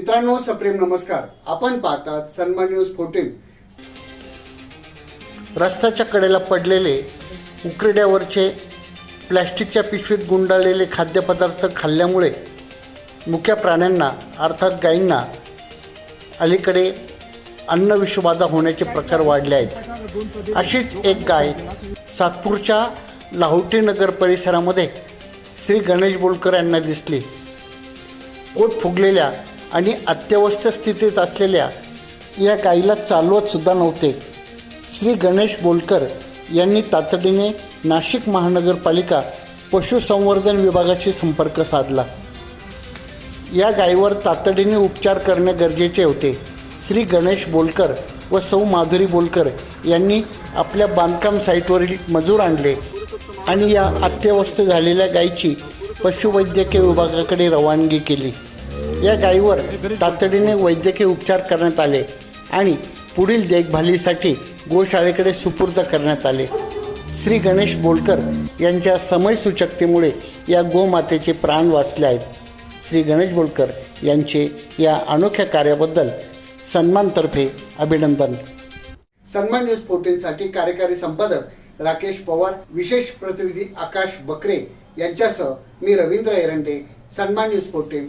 मित्रांनो सप्रेम नमस्कार. आपण पाहतात सन्मान न्यूज फोर्टीन रस्त्याच्या कडेला पडलेले उकरड्यावरचे प्लॅस्टिकच्या पिशवीत गुंडाळलेले खाद्यपदार्थ खाल्ल्यामुळे मुख्या प्राण्यांना अर्थात गायींना अलीकडे अन्न विषबाधा होण्याचे प्रकार वाढले आहेत. अशीच एक गाय सातपूरच्या लाहोटीनगर परिसरामध्ये श्री गणेश बोलकर यांना दिसली. पोट फुगलेल्या आणि अत्यवस्थ स्थितीत असलेल्या या गाईला चालवत सुद्धा नव्हते. श्री गणेश बोलकर यांनी तातडीने नाशिक महानगरपालिका पशुसंवर्धन विभागाशी संपर्क साधला. या गायीवर तातडीने उपचार करणे गरजेचे होते. श्री गणेश बोलकर व सौ माधुरी बोलकर यांनी आपल्या बांधकाम साईटवरील मजूर आणले आणि या अत्यवस्थ झालेल्या गायीची पशुवैद्यकीय विभागाकडे रवानगी केली. या गायीवर तातडीने वैद्यकीय उपचार करण्यात आले आणि पुढील देखभालीसाठी गोशाळेकडे सुपूर्द करण्यात आले. श्री गणेश बोलकर यांच्या समयसूचकतेमुळे या गोमातेचे प्राण वाचले आहेत. श्री गणेश बोलकर यांचे या अनोख्या कार्याबद्दल सन्मानतर्फे अभिनंदन. सन्मान न्यूज फोर्टीनसाठी कार्यकारी संपादक राकेश पवार विशेष प्रतिनिधी आकाश बकरे यांच्यासह मी रवींद्र एरंडे सन्मान न्यूज फोर्टीन